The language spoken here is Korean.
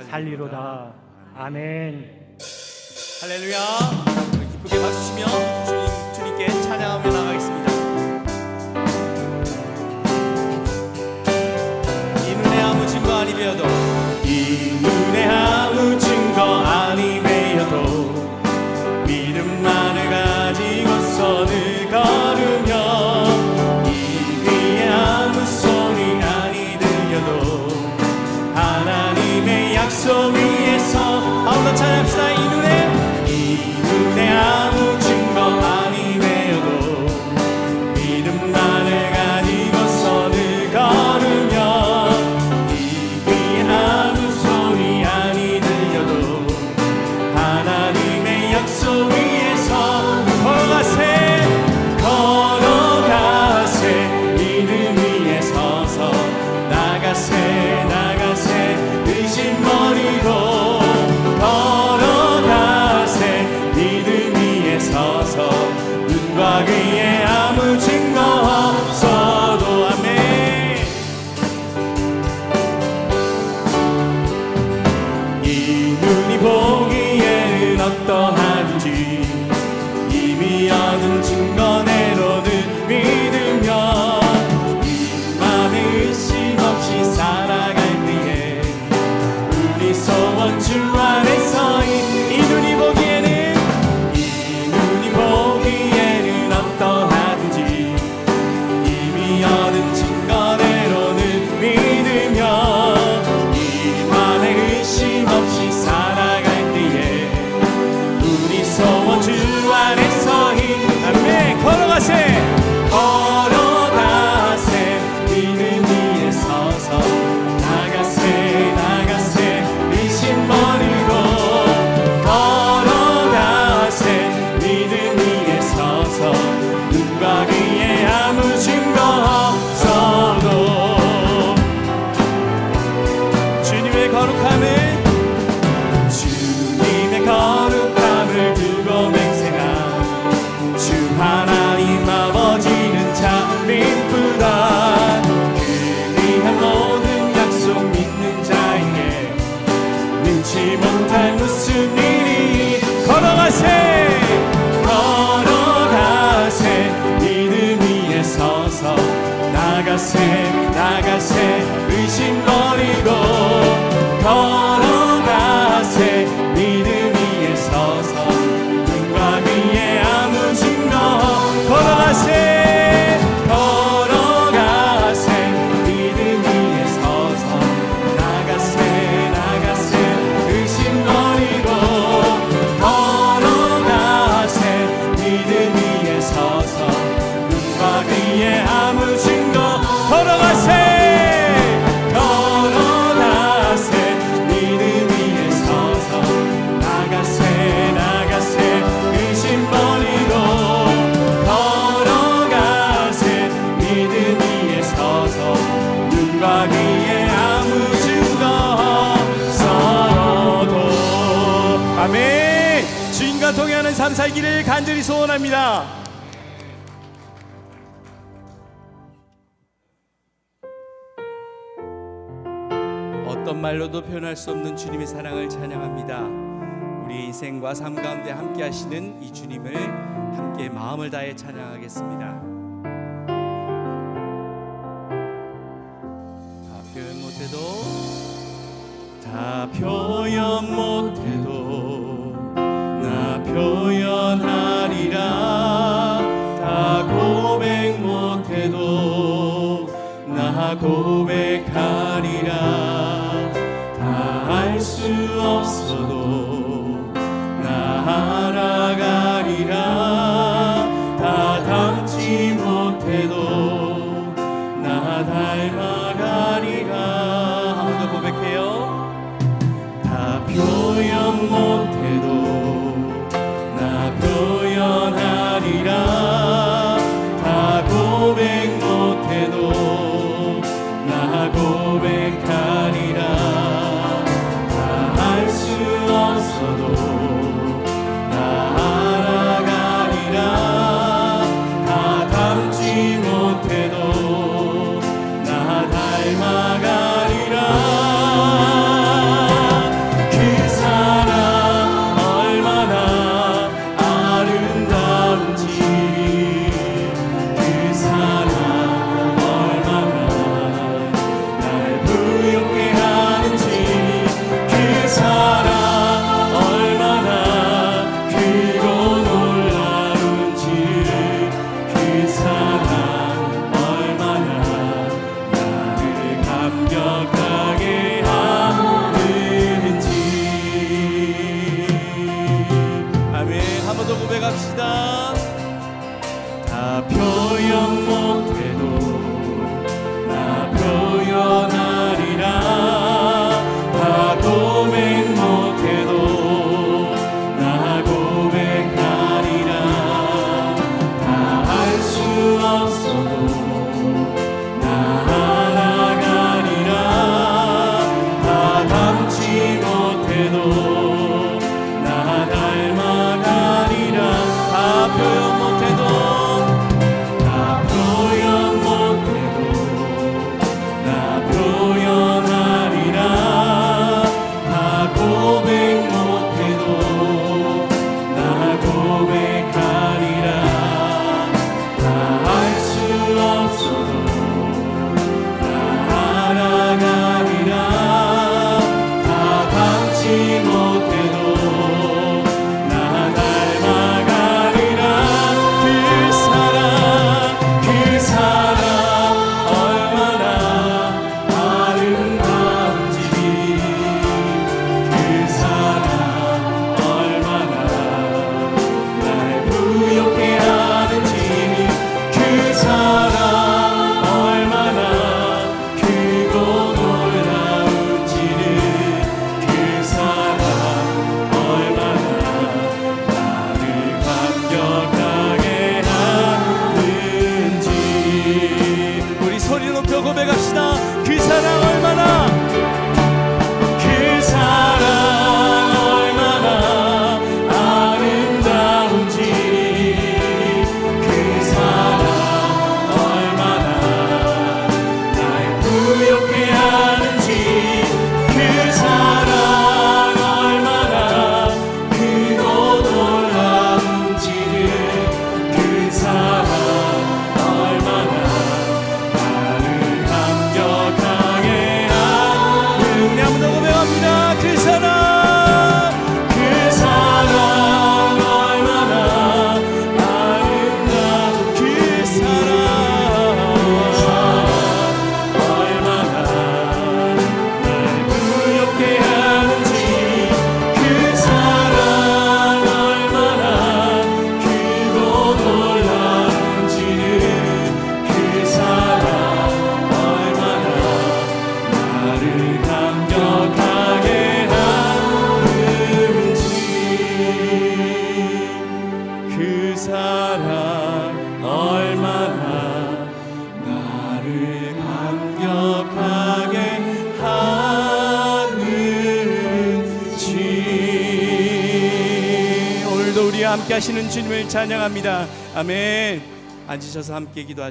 살리로다. 아, 네. 아멘. 할렐루야. 기쁘게 박수치며 주님 주님께 찬양하며 you. heaven 아멘. 주인과 동행하는 삶 살기를 간절히 소원합니다. 어떤 말로도 표현할 수 없는 주님의 사랑을 찬양합니다. 우리 인생과 삶 가운데 함께 하시는 이 주님을 함께 마음을 다해 찬양하겠습니다. 다 표현 못해도 다 표현 못해도 고백 함께 하시는 주님을 찬양합니다. 아멘. 앉으셔서 함께 기도하시죠